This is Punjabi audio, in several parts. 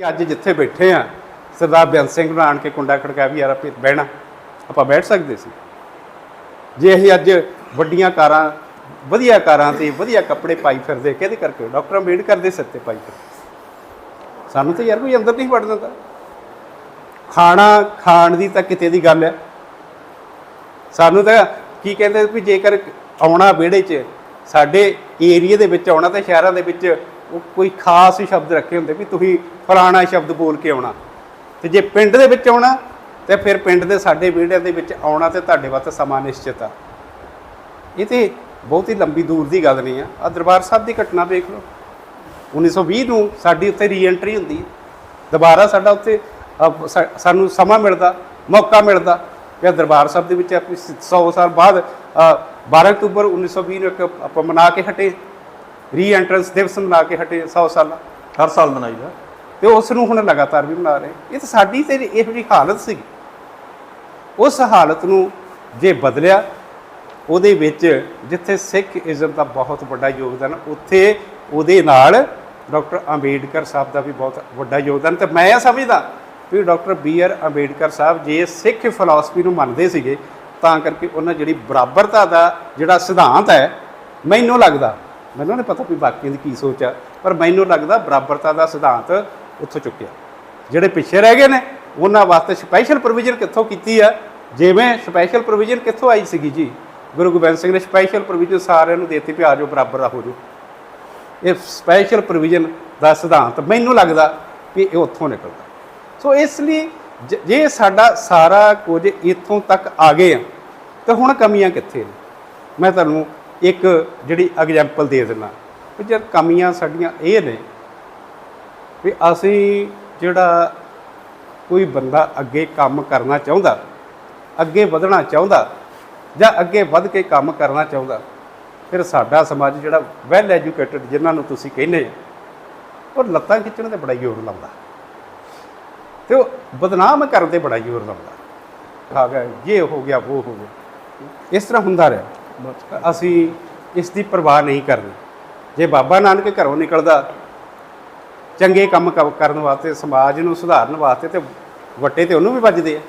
ਅੱਜ ਜਿੱਥੇ ਬੈਠੇ ਆ, ਸਰਦਾਰ ਬੇਅੰਤ ਸਿੰਘ ਨੂੰ ਆਣ ਕੇ ਕੁੰਡਾ ਖੜਕਾ ਵੀ ਯਾਰ ਆਪੇ ਬਹਿਣਾ, ਆਪਾਂ ਬੈਠ ਸਕਦੇ ਸੀ। ਜੇ ਅਸੀਂ ਅੱਜ ਵੱਡੀਆਂ ਕਾਰਾਂ, ਵਧੀਆ ਕਾਰਾਂ ਤੇ ਵਧੀਆ ਕੱਪੜੇ ਪਾਈ ਫਿਰਦੇ, ਕਿਹਦੇ ਕਰਕੇ? ਡਾਕਟਰ ਅੰਬੇਡਕਰ ਦੇ ਸੱਤੇ ਪਾਈ ਫਿਰਦੇ। ਸਾਨੂੰ ਤਾਂ ਯਾਰ ਕੋਈ ਅੰਦਰ ਨਹੀਂ ਵੜ ਦਿੰਦਾ। ਖਾਣਾ ਖਾਣ ਦੀ ਤਾਂ ਕਿਤੇ ਦੀ ਗੱਲ ਹੈ। ਸਾਨੂੰ ਤਾਂ ਕੀ ਕਹਿੰਦੇ ਵੀ ਜੇਕਰ ਆਉਣਾ ਵਿਹੜੇ 'ਚ, ਸਾਡੇ ਏਰੀਆ ਦੇ ਵਿੱਚ ਆਉਣਾ ਤਾਂ ਸ਼ਹਿਰਾਂ ਦੇ ਵਿੱਚ ਉਹ ਕੋਈ ਖਾਸ ਸ਼ਬਦ ਰੱਖੇ ਹੁੰਦੇ ਵੀ ਤੁਸੀਂ ਫਲਾਣਾ ਸ਼ਬਦ ਬੋਲ ਕੇ ਆਉਣਾ। ਤੇ ਜੇ ਪਿੰਡ ਦੇ ਵਿੱਚ ਆਉਣਾ ਤੇ ਫਿਰ ਪਿੰਡ ਦੇ ਸਾਡੇ ਵਿਹੜਿਆਂ ਦੇ ਵਿੱਚ ਆਉਣਾ ਤੇ ਤੁਹਾਡੇ ਵਾਸਤੇ ਸਮਾਂ ਨਿਸ਼ਚਿਤ ਆ। ਇਹ ਤੇ ਬਹੁਤ ਹੀ ਲੰਬੀ ਦੂਰ ਦੀ ਗੱਲ ਨਹੀਂ ਆ। ਆ ਦਰਬਾਰ ਸਾਹਿਬ ਦੀ ਘਟਨਾ ਵੇਖ ਲਓ। 1920 ਨੂੰ ਸਾਡੀ ਉੱਥੇ ਰੀਐਂਟਰੀ ਹੁੰਦੀ ਦੁਬਾਰਾ ਸਾਡਾ ਉੱਥੇ ਸਾਨੂੰ ਸਮਾਂ ਮਿਲਦਾ ਮੌਕਾ ਮਿਲਦਾ। ਕਿ ਦਰਬਾਰ ਸਾਹਿਬ ਦੇ ਵਿੱਚ ਆਪਣੀ 100 ਸਾਲ ਬਾਅਦ ਅ, 12 ਅਕਤੂਬਰ 1920 ਨੂੰ ਇੱਕ ਆਪਾਂ ਮਨਾ ਕੇ ਹਟੇ। ਰੀਐਂਟਰੈਂਸ ਦਿਵਸ ਮਨਾ ਕੇ ਹਟੇ 100 ਸਾਲ। ਹਰ ਸਾਲ ਮਨਾਈਦਾ ਤੇ ਉਸ ਨੂੰ ਹੁਣ ਲਗਾਤਾਰ ਵੀ ਮਨਾ ਰਹੇ। ਇਹ ਤਾਂ ਸਾਡੀ ਤੇ ਇਹੋ ਜਿਹੀ ਹਾਲਤ ਸੀ ਉਸ ਹਾਲਤ ਨੂੰ ਜੇ ਬਦਲਿਆ ਉਹਦੇ ਵਿੱਚ ਜਿੱਥੇ ਸਿੱਖ ਇਜ਼ਮ ਦਾ ਬਹੁਤ ਵੱਡਾ ਯੋਗਦਾਨ ਉੱਥੇ ਉਹਦੇ ਨਾਲ ਡਾਕਟਰ ਅੰਬੇਡਕਰ ਸਾਹਿਬ ਦਾ ਵੀ ਬਹੁਤ ਵੱਡਾ ਯੋਗਦਾਨ। ਤੇ ਮੈਂ ਇਹ ਸਮਝਦਾ ਵੀ doctor B R Ambedkar Sahib ਜੇ ਸਿੱਖ ਫਿਲਾਸਫੀ ਨੂੰ ਮੰਨਦੇ ਸੀਗੇ ਤਾਂ ਕਰਕੇ ਉਹਨਾਂ ਜਿਹੜੀ ਬਰਾਬਰਤਾ ਦਾ ਜਿਹੜਾ ਸਿਧਾਂਤ ਹੈ ਮੈਨੂੰ ਲੱਗਦਾ ਮੈਨੂੰ ਨਹੀਂ ਪਤਾ ਵੀ ਬਾਕੀਆਂ ਦੀ ਕੀ ਸੋਚ ਆ, ਪਰ ਮੈਨੂੰ ਲੱਗਦਾ ਬਰਾਬਰਤਾ ਦਾ ਸਿਧਾਂਤ ਉੱਥੋਂ ਚੁੱਕਿਆ। ਜਿਹੜੇ ਪਿੱਛੇ ਰਹਿ ਗਏ ਨੇ, ਉਹਨਾਂ ਵਾਸਤੇ ਸਪੈਸ਼ਲ ਪ੍ਰੋਵੀਜ਼ਨ ਕਿੱਥੋਂ ਕੀਤੀ ਆ? ਜਿਵੇਂ ਸਪੈਸ਼ਲ ਪ੍ਰੋਵੀਜ਼ਨ ਕਿੱਥੋਂ ਆਈ ਸੀਗੀ ਜੀ? ਗੁਰੂ ਗੋਬਿੰਦ ਸਿੰਘ ਨੇ ਸਪੈਸ਼ਲ ਪ੍ਰੋਵੀਜ਼ਨ ਸਾਰਿਆਂ ਨੂੰ ਦੇਤੀ ਵੀ ਆ ਜਾਓ, ਬਰਾਬਰ ਆ ਹੋ ਜਾਓ। ਇਹ ਸਪੈਸ਼ਲ ਪ੍ਰੋਵੀਜ਼ਨ ਦਾ ਸਿਧਾਂਤ ਮੈਨੂੰ ਲੱਗਦਾ ਵੀ ਇਹ ਉੱਥੋਂ ਨਿਕਲਦਾ। ਸੋ ਇਸ ਲਈ ਜੇ ਸਾਡਾ ਸਾਰਾ ਕੁਝ ਇੱਥੋਂ ਤੱਕ ਆ ਗਏ ਆ, ਤਾਂ ਹੁਣ ਕਮੀਆਂ ਕਿੱਥੇ ਨੇ? ਮੈਂ ਤੁਹਾਨੂੰ ਇੱਕ ਜਿਹੜੀ ਐਗਜ਼ਾਮਪਲ ਦੇ ਦਿੰਦਾ, ਵੀ ਜਦ ਕਮੀਆਂ ਸਾਡੀਆਂ ਇਹ ਨੇ ਵੀ ਅਸੀਂ ਜਿਹੜਾ ਕੋਈ ਬੰਦਾ ਅੱਗੇ ਕੰਮ ਕਰਨਾ ਚਾਹੁੰਦਾ, ਅੱਗੇ ਵਧਣਾ ਚਾਹੁੰਦਾ ਜਾਂ ਅੱਗੇ ਵੱਧ ਕੇ ਕੰਮ ਕਰਨਾ ਚਾਹੁੰਦਾ, ਫਿਰ ਸਾਡਾ ਸਮਾਜ ਜਿਹੜਾ ਵੈਲ ਐਜੂਕੇਟਡ ਜਿਨ੍ਹਾਂ ਨੂੰ ਤੁਸੀਂ ਕਹਿੰਦੇ ਉਹ ਲੱਤਾਂ ਖਿੱਚਣ ਤੇ ਬੜਾ ਜ਼ੋਰ ਲਾਉਂਦਾ ਤੇ ਉਹ ਬਦਨਾਮ ਕਰਨ ਤੇ ਬੜਾ ਜ਼ੋਰ ਲਾਉਂਦਾ। ਆ ਗਿਆ, ਇਹ ਹੋ ਗਿਆ, ਉਹ ਹੋ ਗਿਆ। ਇਸ ਤਰ੍ਹਾਂ ਹੁੰਦਾ ਰਿਹਾ। ਅਸੀਂ ਇਸ ਦੀ ਪਰਵਾਹ ਨਹੀਂ ਕਰਨੀ। ਜੇ ਬਾਬਾ ਨਾਨਕ ਘਰੋਂ ਨਿਕਲਦਾ, ਚੰਗੇ ਕੰਮ ਕ- ਕਰਨ ਵਾਸਤੇ, ਸਮਾਜ ਨੂੰ ਸੁਧਾਰਨ ਵਾਸਤੇ ਤੇ ਵੱਟੇ ਤੇ ਉਹਨੂੰ ਵੀ ਵੱਜਦੇ ਆ,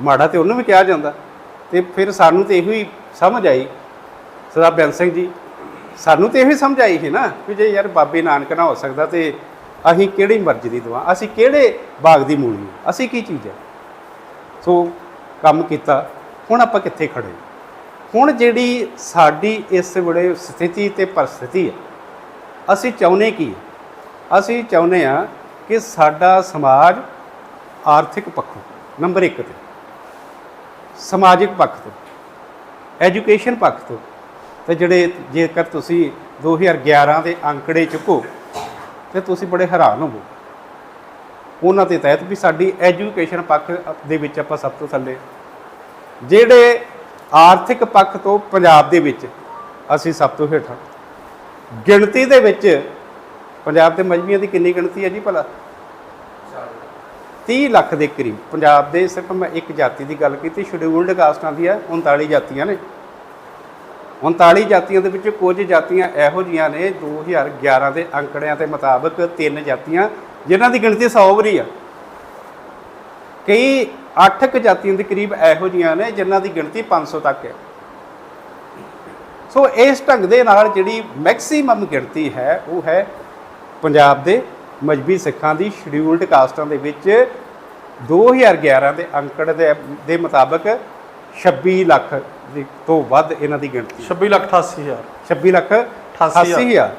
ਮਾੜਾ ਤੇ ਉਹਨੂੰ ਵੀ ਕਿਹਾ ਜਾਂਦਾ। ਤੇ ਫਿਰ ਸਾਨੂੰ ਤੇ ਇਹੋ ਹੀ ਸਮਝ ਆਈ। ਸਰਦਾਰ ਬੇਅੰਤ ਸਿੰਘ ਜੀ, ਸਾਨੂੰ ਤੇ ਇਹੋ ਹੀ ਸਮਝ ਆਈ ਸੀ ਨਾ ਵੀ ਜੇ ਯਾਰ ਬਾਬੇ ਨਾਨਕ ਨਾ ਹੋ ਸਕਦਾ ਤੇ ਅਸੀਂ ਕਿਹੜੀ ਮਰਜ਼ੀ ਦੀ ਦਵਾ, ਅਸੀਂ ਕਿਹੜੇ ਬਾਗ ਦੀ ਮੂਲੀ ਅਸੀਂ ਕੀ ਚੀਜ਼ ਹੈ ਸੋ ਕੰਮ ਕੀਤਾ, ਹੁਣ ਆਪਾਂ ਕਿੱਥੇ ਖੜੇ ਹੁਣ ਜਿਹੜੀ ਸਾਡੀ ਇਸ ਵੇਲੇ ਸਥਿਤੀ ਤੇ ਪਰਿਸਥਿਤੀ ਹੈ, ਅਸੀਂ ਚਾਹੁੰਦੇ ਕੀ ਅਸੀਂ ਚਾਹੁੰਦੇ ਆ ਕਿ ਸਾਡਾ ਸਮਾਜ ਆਰਥਿਕ ਪੱਖੋਂ ਨੰਬਰ 1 ਤੇ, ਸਮਾਜਿਕ ਪੱਖ ਤੋਂ ਐਜੂਕੇਸ਼ਨ ਪੱਖ ਤੋਂ, ਤੇ ਜਿਹੜੇ ਜੇਕਰ ਤੁਸੀਂ 2011 ਦੇ ਅੰਕੜੇ ਚੁੱਕੋ, ਤੇ ਤੁਸੀਂ ਬੜੇ ਹੈਰਾਨ ਹੋਵੋ ਉਹਨਾਂ ਦੇ ਤਹਿਤ ਵੀ ਸਾਡੀ ਐਜੂਕੇਸ਼ਨ ਪੱਖ ਦੇ ਵਿੱਚ ਆਪਾਂ ਸਭ ਤੋਂ ਥੱਲੇ ਜਿਹੜੇ ਆਰਥਿਕ ਪੱਖ ਤੋਂ ਪੰਜਾਬ ਦੇ ਵਿੱਚ ਅਸੀਂ ਸਭ ਤੋਂ ਹੇਠਾਂ। ਗਿਣਤੀ ਦੇ ਵਿੱਚ ਪੰਜਾਬ ਦੇ ਮਜਬੀਆਂ ਦੀ ਕਿੰਨੀ ਗਿਣਤੀ ਹੈ ਜੀ ਭਲਾ? 30 ਲੱਖ ਦੇ ਕਰੀਬ। ਪੰਜਾਬ ਦੇ ਸਿਰਫ ਮੈਂ ਇੱਕ ਜਾਤੀ ਦੀ ਗੱਲ ਕੀਤੀ ਸ਼ਡਿਊਲਡ ਕਾਸਟਾਂ ਦੀ ਹੈ 39 ਜਾਤੀਆਂ ਨੇ। 39 ਜਾਤੀਆਂ ਦੇ ਵਿੱਚ ਕੁਝ ਜਾਤੀਆਂ ਇਹੋ ਜੀਆਂ ਨੇ 2011 ਦੇ ਅੰਕੜਿਆਂ ਦੇ ਮੁਤਾਬਕ ਤਿੰਨ ਜਾਤੀਆਂ, ਜਿਨ੍ਹਾਂ ਦੀ ਗਿਣਤੀ 100 ਵਰੀ ਆ। ਕਈ 8 ਕੁ ਜਾਤੀਆਂ ਦੇ ਕਰੀਬ ਇਹੋ ਜੀਆਂ ਨੇ ਜਿਨ੍ਹਾਂ ਦੀ ਗਿਣਤੀ 500 ਤੱਕ ਹੈ। ਸੋ ਇਸ ਢੰਗ ਦੇ ਨਾਲ ਜਿਹੜੀ ਮੈਕਸਿਮਮ ਗਿਣਤੀ ਹੈ ਉਹ ਹੈ ਪੰਜਾਬ ਦੇ ਮਜਬੀ ਸਿੱਖਾਂ ਦੀ ਸ਼ਡਿਊਲਡ ਕਾਸਟਾਂ ਦੇ ਵਿੱਚ 2011 ਦੇ ਅੰਕੜ ਦੇ ਦੇ ਮੁਤਾਬਕ 26 ਲੱਖ ਦੀ ਤੋਂ ਵੱਧ ਇਹਨਾਂ ਦੀ ਗਿਣਤੀ 26 ਲੱਖ 88 ਹਜ਼ਾਰ। 26 ਲੱਖ 88 ਹਜ਼ਾਰ।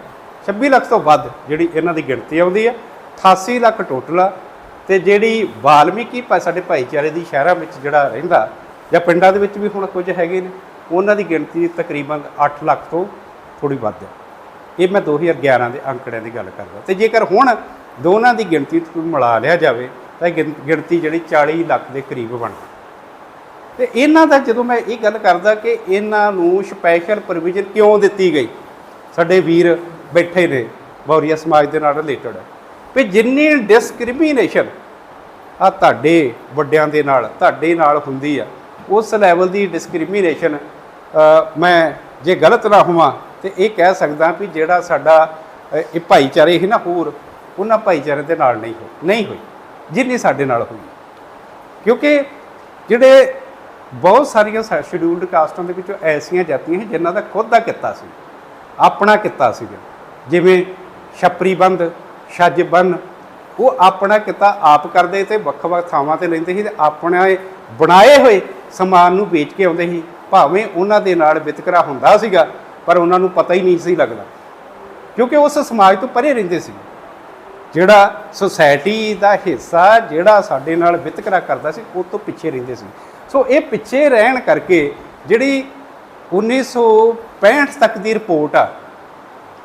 26 ਲੱਖ ਤੋਂ ਵੱਧ ਜਿਹੜੀ ਇਹਨਾਂ ਦੀ ਗਿਣਤੀ ਆਉਂਦੀ ਹੈ। 88 ਲੱਖ ਟੋਟਲ ਆ। ਤੇ ਜਿਹੜੀ ਵਾਲਮੀਕੀ ਭਾ- ਸਾਡੇ ਭਾਈਚਾਰੇ ਦੀ ਸ਼ਹਿਰਾਂ ਵਿੱਚ ਜਿਹੜਾ ਰਹਿੰਦਾ ਜਾਂ ਪਿੰਡਾਂ ਦੇ ਵਿੱਚ ਵੀ ਹੁਣ ਕੁਝ ਹੈਗੇ ਨੇ, ਉਹਨਾਂ ਦੀ ਗਿਣਤੀ ਤਕਰੀਬਨ 8 ਲੱਖ ਤੋਂ ਥੋੜੀ ਵੱਧ ਹੈ। ਇਹ ਮੈਂ 2011 ਦੇ ਅੰਕੜਿਆਂ ਦੀ ਗੱਲ ਕਰਦਾ। ਤੇ ਜੇਕਰ ਹੁਣ ਦੋਨਾਂ ਦੀ ਗਿਣਤੀ ਨੂੰ ਮਿਲਾ ਲਿਆ ਜਾਵੇ, ਤਾਂ ਗਿਣ- ਗਿਣਤੀ ਜਿਹੜੀ 40 ਲੱਖ ਦੇ ਕਰੀਬ ਬਣਦੀ ਤੇ ਇਹਨਾਂ ਦਾ ਜਦੋਂ ਮੈਂ ਇਹ ਗੱਲ ਕਰਦਾ ਕਿ ਇਹਨਾਂ ਨੂੰ ਸਪੈਸ਼ਲ ਪ੍ਰੋਵੀਜ਼ਨ ਕਿਉਂ ਦਿੱਤੀ ਗਈ? ਸਾਡੇ ਵੀਰ ਬੈਠੇ ਨੇ ਬੌਰੀਆ ਸਮਾਜ ਦੇ ਨਾਲ ਰਿਲੇਟਡ ਵੀ ਜਿੰਨੀ ਡਿਸਕ੍ਰਿਮੀਨੇਸ਼ਨ ਆ ਤੁਹਾਡੇ ਵੱਡਿਆਂ ਦੇ ਨਾਲ, ਤੁਹਾਡੇ ਨਾਲ ਹੁੰਦੀ ਆ, ਉਸ ਲੈਵਲ ਦੀ ਡਿਸਕ੍ਰਿਮੀਨੇਸ਼ਨ ਮੈਂ ਜੇ ਗਲਤ ਨਾ ਹੋਵਾਂ ਤੇ ਇਹ ਕਹਿ ਸਕਦਾ ਵੀ ਜਿਹੜਾ ਸਾਡਾ ਇਹ ਭਾਈਚਾਰੇ ਹੀ ਨਾ ਹੋਰ, ਉਹਨਾਂ ਭਾਈਚਾਰੇ ਦੇ ਨਾਲ ਨਹੀਂ ਹੋਈ ਨਹੀਂ ਹੋਈ, ਜਿੰਨੀ ਸਾਡੇ ਨਾਲ ਹੋਈ। ਕਿਉਂਕਿ ਜਿਹੜੇ ਬਹੁਤ ਸਾਰੀਆਂ ਸ਼ਡਿਊਲਡ ਕਾਸਟਾਂ ਦੇ ਵਿੱਚੋਂ ਐਸੀਆਂ ਜਾਤੀਆਂ ਸੀ ਜਿਨ੍ਹਾਂ ਦਾ ਖੁਦ ਦਾ ਕਿੱਤਾ ਸੀ, ਆਪਣਾ ਕਿੱਤਾ ਸੀਗਾ ਜਿਵੇਂ ਛਪਰੀ ਬੰਦ ਛੱਜ ਬੰਨ। ਉਹ ਆਪਣਾ ਕਿੱਤਾ ਆਪ ਕਰਦੇ ਤੇ ਵੱਖ-ਵੱਖ ਥਾਵਾਂ ਤੇ ਲੈਂਦੇ ਸੀ ਤੇ ਆਪਣੇ ਬਣਾਏ ਹੋਏ ਸਮਾਨ ਨੂੰ ਵੇਚ ਕੇ ਆਉਂਦੇ ਸੀ। ਭਾਵੇਂ ਉਹਨਾਂ ਦੇ ਨਾਲ ਵਿਤਕਰਾ ਹੁੰਦਾ ਸੀਗਾ, ਪਰ ਉਹਨਾਂ ਨੂੰ ਪਤਾ ਹੀ ਨਹੀਂ ਸੀ ਲੱਗਦਾ। ਕਿਉਂਕਿ ਉਸ ਸਮਾਜ ਤੋਂ ਪਰੇ ਰਹਿੰਦੇ ਸੀ। ਜਿਹੜਾ ਸੁਸਾਇਟੀ ਦਾ ਹਿੱਸਾ, ਜਿਹੜਾ ਸਾਡੇ ਨਾਲ ਵਿਤਕਰਾ ਕਰਦਾ ਸੀ, ਉਹ ਤੋਂ ਪਿੱਛੇ ਰਹਿੰਦੇ ਸੀ। ਸੋ ਇਹ ਪਿੱਛੇ ਰਹਿਣ ਕਰਕੇ ਜਿਹੜੀ 1965 ਤੱਕ ਦੀ ਰਿਪੋਰਟ ਆ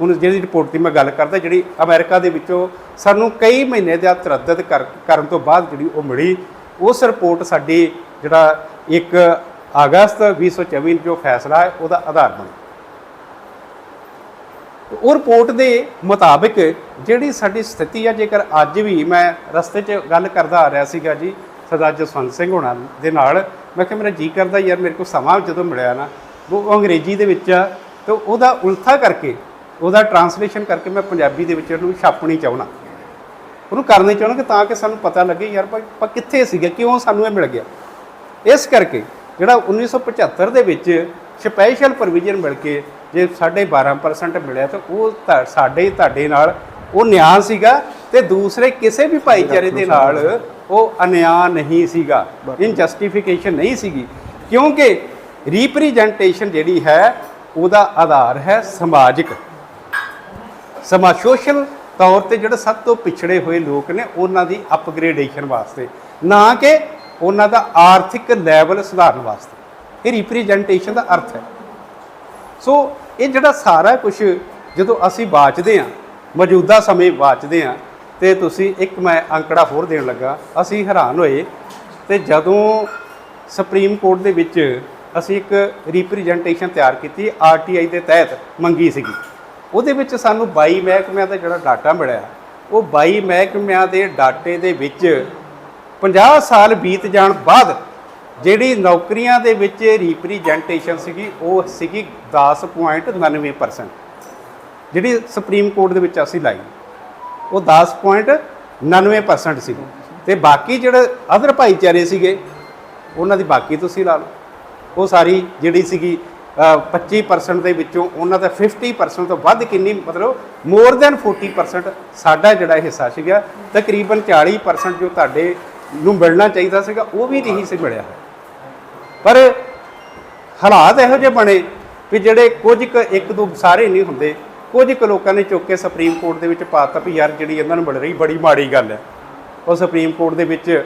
ਹੁਣ ਜਿਹੜੀ ਰਿਪੋਰਟ ਦੀ ਮੈਂ ਗੱਲ ਕਰਦਾ, ਜਿਹੜੀ ਅਮਰੀਕਾ ਦੇ ਵਿੱਚੋਂ ਸਾਨੂੰ ਕਈ ਮਹੀਨੇ ਦਾ ਤਰੱਦਦ ਕਰ- ਕਰਨ ਤੋਂ ਬਾਅਦ ਜਿਹੜੀ ਉਹ ਮਿਲੀ, ਉਸ ਰਿਪੋਰਟ ਸਾਡੀ ਜਿਹੜਾ 1 ਅਗਸਤ 2024 ਜੋ ਫੈਸਲਾ ਹੈ, ਉਹਦਾ ਆਧਾਰ ਬਣੀ ਉਹ ਰਿਪੋਰਟ ਦੇ ਮੁਤਾਬਿਕ ਜਿਹੜੀ ਸਾਡੀ ਸਥਿਤੀ ਆ, ਜੇਕਰ ਅੱਜ ਵੀ ਮੈਂ ਰਸਤੇ 'ਚ ਗੱਲ ਕਰਦਾ ਆ ਰਿਹਾ ਸੀਗਾ ਜੀ, ਸਰਦਾਰ ਜਸਵੰਤ ਸਿੰਘ ਹੋਣਾ ਦੇ ਨਾਲ, ਮੈਂ ਕਿਹਾ ਮੇਰਾ ਜੀ ਕਰਦਾ ਯਾਰ, ਮੇਰੇ ਕੋਲ ਸਮਾਂ ਜਦੋਂ ਮਿਲਿਆ ਨਾ, ਉਹ ਅੰਗਰੇਜ਼ੀ ਦੇ ਵਿੱਚ ਆ, ਤੇ ਉਹਦਾ ਉਲਥਾ ਕਰਕੇ ਉਹਦਾ ਟਰਾਂਸਲੇਸ਼ਨ ਕਰਕੇ ਮੈਂ ਪੰਜਾਬੀ ਦੇ ਵਿੱਚ ਉਹਨੂੰ ਛਾਪਣੀ ਚਾਹਣਾ ਉਹਨੂੰ ਕਰਨੀ ਚਾਹਣਾ ਕਿ ਤਾਂ ਕਿ ਸਾਨੂੰ ਪਤਾ ਲੱਗੇ ਯਾਰ ਭਾਈ ਆਪਾਂ ਕਿੱਥੇ ਸੀਗੇ ਕਿਉਂ ਸਾਨੂੰ ਇਹ ਮਿਲ ਗਿਆ। ਇਸ ਕਰਕੇ ਜਿਹੜਾ 1975 ਦੇ ਵਿੱਚ ਸਪੈਸ਼ਲ ਪ੍ਰੋਵੀਜ਼ਨ ਮਿਲ ਕੇ ਜੇ 12.5% ਮਿਲਿਆ ਤਾਂ ਉਹ ਸਾਡੇ ਤੁਹਾਡੇ ਨਾਲ ਉਹ ਨਿਆਂ ਸੀਗਾ ਤੇ ਦੂਸਰੇ ਕਿਸੇ ਵੀ ਭਾਈਚਾਰੇ ਦੇ ਨਾਲ ਉਹ ਅਨਿਆਂ ਨਹੀਂ ਸੀਗਾ ਇਨਜਸਟੀਫਿਕੇਸ਼ਨ ਨਹੀਂ ਸੀਗੀ। ਕਿਉਂਕਿ ਰਿਪਰੈਜ਼ੈਂਟੇਸ਼ਨ ਜਿਹੜੀ ਹੈ ਉਹਦਾ ਆਧਾਰ ਹੈ ਸਮਾਜਿਕ। ਸਮਾ ਸੋਸ਼ਲ ਤੌਰ ਤੇ ਜਿਹੜੇ ਸਭ ਤੋਂ ਪਿਛੜੇ ਹੋਏ ਲੋਕ ਨੇ, ਉਹਨਾਂ ਦੀ ਅਪਗ੍ਰੇਡੇਸ਼ਨ ਵਾਸਤੇ। ਨਾ ਕਿ ਉਹਨਾਂ ਦਾ ਆਰਥਿਕ ਲੈਵਲ ਸੁਧਾਰਨ ਵਾਸਤੇ। ਇਹ ਰਿਪਰੈਜ਼ੈਂਟੇਸ਼ਨ ਦਾ ਅਰਥ ਹੈ। ਸੋ ਇਹ ਜਿਹੜਾ ਸਾਰਾ ਕੁਝ ਜਦੋਂ ਅਸੀਂ ਬਾਚਦੇ ਹਾਂ, ਮੌਜੂਦਾ ਸਮੇਂ ਬਾਚਦੇ ਹਾਂ, ਤੇ ਤੁਸੀਂ ਇੱਕ ਮੈਂ ਅੰਕੜਾ ਹੋਰ ਦੇਣ ਲੱਗਾ। ਅਸੀਂ ਹੈਰਾਨ ਹੋਏ ਤੇ ਜਦੋਂ ਸੁਪਰੀਮ ਕੋਰਟ ਦੇ ਵਿੱਚ ਅਸੀਂ ਇੱਕ ਰਿਪਰੈਜ਼ੈਂਟੇਸ਼ਨ ਤਿਆਰ ਕੀਤੀ ਆਰਟੀਆਈ ਦੇ ਤਹਿਤ ਮੰਗੀ ਸੀਗੀ। ਉਹਦੇ ਵਿੱਚ ਸਾਨੂੰ 22 ਮਹਿਕਮਿਆਂ ਦਾ ਜਿਹੜਾ ਡਾਟਾ ਮਿਲਿਆ, ਉਹ 22 ਮਹਿਕਮਿਆਂ ਦੇ ਡਾਟੇ ਦੇ ਵਿੱਚ 50 ਸਾਲ ਬੀਤ ਜਾਣ ਬਾਅਦ ਜਿਹੜੀ ਨੌਕਰੀਆਂ ਦੇ ਵਿੱਚ ਰਿਪਰੈਜ਼ੈਂਟੇਸ਼ਨ ਸੀਗੀ, ਉਹ ਸੀਗੀ 10.99% ਜਿਹੜੀ ਸੁਪਰੀਮ ਕੋਰਟ ਦੇ ਵਿੱਚ ਅਸੀਂ ਲਾਈ, ਉਹ 10.99% ਸੀ। ਤੇ ਬਾਕੀ ਜਿਹੜੇ ਅਦਰ ਭਾਈਚਾਰੇ ਸੀਗੇ, ਉਹਨਾਂ ਦੀ ਬਾਕੀ ਤੁਸੀਂ ਲਾ ਲਓ। ਉਹ ਸਾਰੀ ਜਿਹੜੀ ਸੀਗੀ 25% ਦੇ ਵਿੱਚੋਂ ਉਹਨਾਂ ਦਾ 50% ਤੋਂ ਵੱਧ ਕਿੰਨੀ, ਮਤਲਬ ਮੋਰ ਦੈਨ 40% ਸਾਡਾ ਜਿਹੜਾ ਹਿੱਸਾ ਸੀਗਾ, ਤਕਰੀਬਨ 40% ਜੋ ਤੁਹਾਡੇ ਨੂੰ ਮਿਲਣਾ ਚਾਹੀਦਾ ਸੀਗਾ, ਉਹ ਵੀ ਨਹੀਂ ਸੀ ਮਿਲਿਆ। ਪਰ ਹਾਲਾਤ ਇਹੋ ਜਿਹੇ ਬਣੇ ਵੀ ਜਿਹੜੇ ਕੁਝ ਕੁ ਇੱਕ ਦੋ ਸਾਰੇ ਨਹੀਂ ਹੁੰਦੇ, ਕੁਝ ਕੁ ਲੋਕਾਂ ਨੇ ਚੁੱਕ ਕੇ ਸੁਪਰੀਮ ਕੋਰਟ ਦੇ ਵਿੱਚ ਪਾਤਾ ਵੀ ਯਾਰ ਜਿਹੜੀ ਇਹਨਾਂ ਨੂੰ ਮਿਲ ਰਹੀ ਬੜੀ ਮਾੜੀ ਗੱਲ ਹੈ। ਉਹ ਸੁਪਰੀਮ ਕੋਰਟ ਦੇ ਵਿੱਚ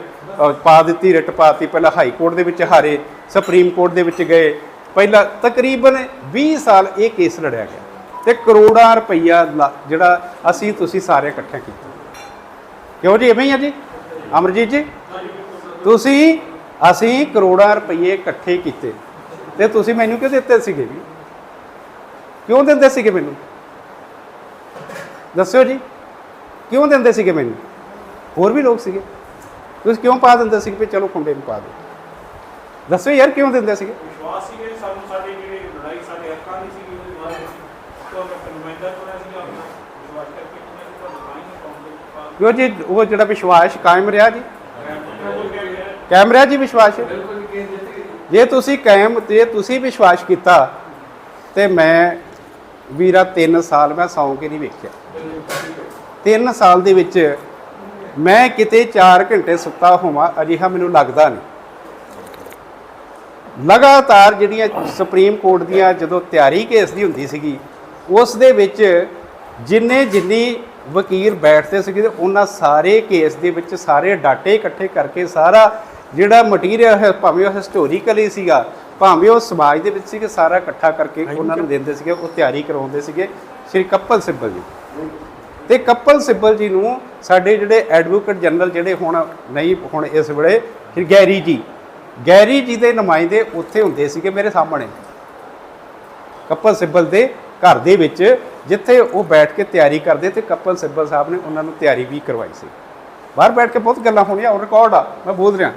ਪਾ ਦਿੱਤੀ, ਰਿਟ ਪਾਤੀ ਪਹਿਲਾਂ ਹਾਈ ਕੋਰਟ ਦੇ ਵਿੱਚ ਹਾਰੇ ਸੁਪਰੀਮ ਕੋਰਟ ਦੇ ਵਿੱਚ ਗਏ। ਪਹਿਲਾਂ ਤਕਰੀਬਨ 20 ਸਾਲ ਇਹ ਕੇਸ ਲੜਿਆ ਗਿਆ ਤੇ ਕਰੋੜਾਂ ਰੁਪਈਆ ਲਾ- ਜਿਹੜਾ ਅਸੀਂ ਤੁਸੀਂ ਸਾਰੇ ਇਕੱਠੇ ਕੀਤਾ। ਕਿਉਂ ਜੀ ਐਵੇਂ ਹੀ ਆ ਜੀ? ਅਮਰਜੀਤ ਜੀ, ਤੁਸੀਂ, ਅਸੀਂ ਕਰੋੜਾਂ ਰੁਪਈਏ ਇਕੱਠੇ ਕੀਤੇ ਤੇ ਤੁਸੀਂ ਮੈਨੂੰ ਕਿਉਂ ਦਿੱਤੇ ਸੀਗੇ ਜੀ? ਕਿਉਂ ਦਿੰਦੇ ਸੀਗੇ ਮੈਨੂੰ? ਦੱਸਿਓ ਜੀ, ਕਿਉਂ ਦਿੰਦੇ ਸੀਗੇ ਮੈਨੂੰ? ਹੋਰ ਵੀ ਲੋਕ ਸੀਗੇ। ਤੁਸੀਂ ਕਿਉਂ ਪਾ ਦਿੰਦੇ ਸੀਗੇ ਵੀ ਚਲੋ ਖੁੰਡੇ ਨੂੰ ਪਾ ਦਿਓ? ਦੱਸੋ ਯਾਰ ਕਿਉਂ ਦਿੰਦੇ ਸੀਗੇ? ਵਿਸ਼ਵਾਸ ਸੀਗੇ ਲੜਾਈ ਸਾਡੇ ਹੱਕਾਂ ਦੀ ਸੀਗੀ ਉਹਦੇ ਬਾਰੇ ਤੋਂ ਮੈਂ ਨੁਮਾਇੰਦਾ ਚੁਣਿਆ ਸੀਗਾ ਆਪਣਾ ਵਿਸ਼ਵਾਸ ਕਰਕੇ ਨੇ ਤੁਹਾਨੂੰ ਤਾਂ ਹੀ ਕਾਉਂਟ ਕਿਉਂ ਜੀ ਉਹ ਜਿਹੜਾ ਵਿਸ਼ਵਾਸ ਕਾਇਮ ਰਿਹਾ ਜੀ? ਕਾਇਮ ਰਿਹਾ ਜੀ ਵਿਸ਼ਵਾਸ ਜੇ ਤੁਸੀਂ ਕਾਇਮ ਜੇ ਤੁਸੀਂ ਵਿਸ਼ਵਾਸ ਕੀਤਾ ਤੇ ਮੈਂ ਵੀਰਾ 3 ਸਾਲ ਮੈਂ ਸੌਂ ਕੇ ਨਹੀਂ ਵੇਖਿਆ। 3 ਸਾਲ ਦੇ ਵਿੱਚ ਮੈਂ ਕਿਤੇ 4 ਘੰਟੇ ਸੁੱਤਾ ਹੋਵਾਂ ਅਜਿਹਾ ਮੈਨੂੰ ਲੱਗਦਾ ਨਹੀਂ। ਲਗਾਤਾਰ ਜਿਹੜੀਆਂ ਸੁਪਰੀਮ ਕੋਰਟ ਦੀਆਂ ਜਦੋਂ ਤਿਆਰੀ ਕੇਸ ਦੀ ਹੁੰਦੀ ਸੀਗੀ ਉਸ ਦੇ ਵਿੱਚ ਜਿੰਨੇ ਜਿੰਨੀ ਵਕੀਲ ਬੈਠਦੇ ਸੀਗੇ ਤੇ ਉਹਨਾਂ ਸਾਰੇ ਕੇਸ ਦੇ ਵਿੱਚ ਸਾਰੇ ਡਾਟੇ ਇਕੱਠੇ ਕਰਕੇ ਸਾਰਾ ਜਿਹੜਾ ਮਟੀਰੀਅਲ ਹੈ ਭਾਵੇਂ ਉਹ ਹਿਸਟੋਰੀਕਲੀ ਸੀਗਾ ਭਾਵੇਂ ਉਹ ਸਮਾਜ ਦੇ ਵਿੱਚ ਸੀਗੇ ਸਾਰਾ ਇਕੱਠਾ ਕਰਕੇ ਉਹਨਾਂ ਨੂੰ ਦਿੰਦੇ ਸੀਗੇ ਉਹ ਤਿਆਰੀ ਕਰਵਾਉਂਦੇ ਸੀਗੇ ਸ਼੍ਰੀ ਕੱਪਲ ਸਿੱਬਲ ਜੀ। ਤੇ ਕਪਲ ਸਿੱਬਲ ਜੀ ਨੂੰ ਸਾਡੇ ਜਿਹੜੇ ਐਡਵੋਕੇਟ ਜਨਰਲ ਜਿਹੜੇ ਹੁਣ ਨਹੀਂ ਹੁਣ ਇਸ ਵੇਲੇ ਫਿਰ ਗੈਰੀ ਜੀ ਗੈਰੀ ਜੀ ਦੇ ਨੁਮਾਇੰਦੇ ਉੱਥੇ ਹੁੰਦੇ ਸੀਗੇ ਮੇਰੇ ਸਾਹਮਣੇ। ਕਪਲ ਸਿੱਬਲ ਦੇ ਘਰ ਦੇ ਵਿੱਚ, ਜਿੱਥੇ ਉਹ ਬੈਠ ਕੇ ਤਿਆਰੀ ਕਰਦੇ ਤੇ ਕਪਲ ਸਿੱਬਲ ਸਾਹਿਬ ਨੇ ਉਹਨਾਂ ਨੂੰ ਤਿਆਰੀ ਵੀ ਕਰਵਾਈ ਸੀ। ਬਾਹਰ ਬੈਠ ਕੇ ਬਹੁਤ ਗੱਲਾਂ ਹੋਣੀਆਂ, ਉਹ ਰਿਕਾਰਡ ਆ, ਮੈਂ ਬੋਲ ਰਿਹਾ।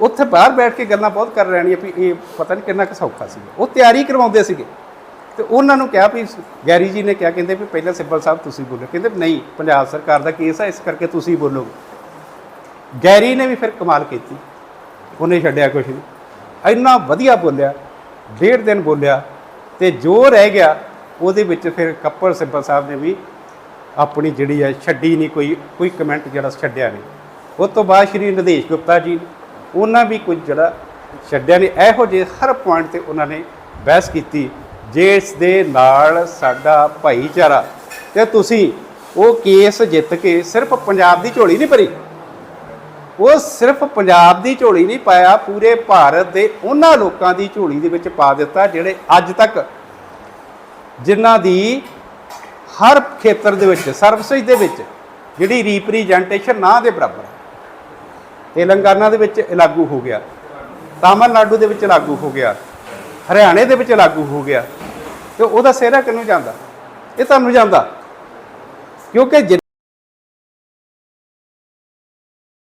ਉੱਥੇ ਬਾਹਰ ਬੈਠ ਕੇ ਗੱਲਾਂ ਬਹੁਤ ਕਰ ਰਹਿਣੀਆਂ ਵੀ ਇਹ ਪਤਾ ਨਹੀਂ ਕਿੰਨਾ ਕੁ ਸੌਖਾ ਸੀ ਉਹ ਤਿਆਰੀ ਕਰਵਾਉਂਦੇ ਸੀਗੇ। ਤੇ ਉਹਨਾਂ ਨੂੰ ਕਿਹਾ ਵੀ, ਗੈਰੀ ਜੀ ਨੇ ਕਿਹਾ, ਕਹਿੰਦੇ ਵੀ ਪਹਿਲਾਂ ਸਿੱਬਲ ਸਾਹਿਬ ਤੁਸੀਂ ਬੋਲੋ। ਕਹਿੰਦੇ ਨਹੀਂ, ਪੰਜਾਬ ਸਰਕਾਰ ਦਾ ਕੇਸ ਆ, ਇਸ ਕਰਕੇ ਤੁਸੀਂ ਬੋਲੋ ਗੈਰੀ ਨੇ ਵੀ ਫਿਰ ਕਮਾਲ ਕੀਤੀ। ਉਹਨੇ ਛੱਡਿਆ ਕੁਛ ਨਹੀਂ। ਇੰਨਾ ਵਧੀਆ ਬੋਲਿਆ, ਡੇਢ ਦਿਨ ਬੋਲਿਆ ਤੇ ਜੋ ਰਹਿ ਗਿਆ, ਉਹਦੇ ਵਿੱਚ ਫਿਰ ਕੱਪੜ ਸਿੱਬਲ ਸਾਹਿਬ ਨੇ ਵੀ ਆਪਣੀ ਜਿਹੜੀ ਹੈ ਛੱਡੀ ਨਹੀਂ ਕੋਈ ਕੋਈ ਕਮੈਂਟ ਜਿਹੜਾ ਛੱਡਿਆ ਨਹੀਂ। ਉਸ ਤੋਂ ਬਾਅਦ ਸ਼੍ਰੀ ਨਦੇਸ਼ ਗੁਪਤਾ ਜੀ, ਉਹਨਾਂ ਵੀ ਕੁਝ ਜਿਹੜਾ ਛੱਡਿਆ ਨਹੀਂ। ਇਹੋ ਜਿਹੇ ਹਰ ਪੁਆਇੰਟ ਤੇ ਉਹਨਾਂ ਨੇ ਬਹਿਸ ਕੀਤੀ, ਜਿਸ ਦੇ ਨਾਲ ਸਾਡਾ ਭਾਈਚਾਰਾ ਤੇ ਤੁਸੀਂ ਉਹ ਕੇਸ ਜਿੱਤ ਕੇ ਸਿਰਫ ਪੰਜਾਬ ਦੀ ਝੋਲੀ ਨਹੀਂ ਭਰੀ। ਉਹ ਸਿਰਫ ਪੰਜਾਬ ਦੀ ਝੋਲੀ ਨਹੀਂ ਪਾਇਆ, ਪੂਰੇ ਭਾਰਤ ਦੇ ਉਹਨਾਂ ਲੋਕਾਂ ਦੀ ਝੋਲੀ ਦੇ ਵਿੱਚ ਪਾ ਦਿੱਤਾ, ਜਿਹੜੇ ਅੱਜ ਤੱਕ ਜਿਨ੍ਹਾਂ ਦੀ ਹਰ ਖੇਤਰ ਦੇ ਵਿੱਚ ਸਰਵਿਸਿਜ਼ ਦੇ ਵਿੱਚ ਜਿਹੜੀ ਰੀਪ੍ਰੈਜੈਂਟੇਸ਼ਨ ਨਾ ਦੇ ਬਰਾਬਰ ਹੈ। ਤੇਲੰਗਾਨਾ ਦੇ ਵਿੱਚ ਲਾਗੂ ਹੋ ਗਿਆ, ਤਾਮਿਲਨਾਡੂ ਦੇ ਵਿੱਚ ਲਾਗੂ ਹੋ ਗਿਆ, ਹਰਿਆਣੇ ਦੇ ਵਿੱਚ ਲਾਗੂ ਹੋ ਗਿਆ। ਤੇ ਉਹਦਾ ਸਿਹਰਾ ਕਿਹਨੂੰ ਜਾਂਦਾ? ਇਹ ਤੁਹਾਨੂੰ ਜਾਂਦਾ। ਕਿਉਂਕਿ ਜਿ-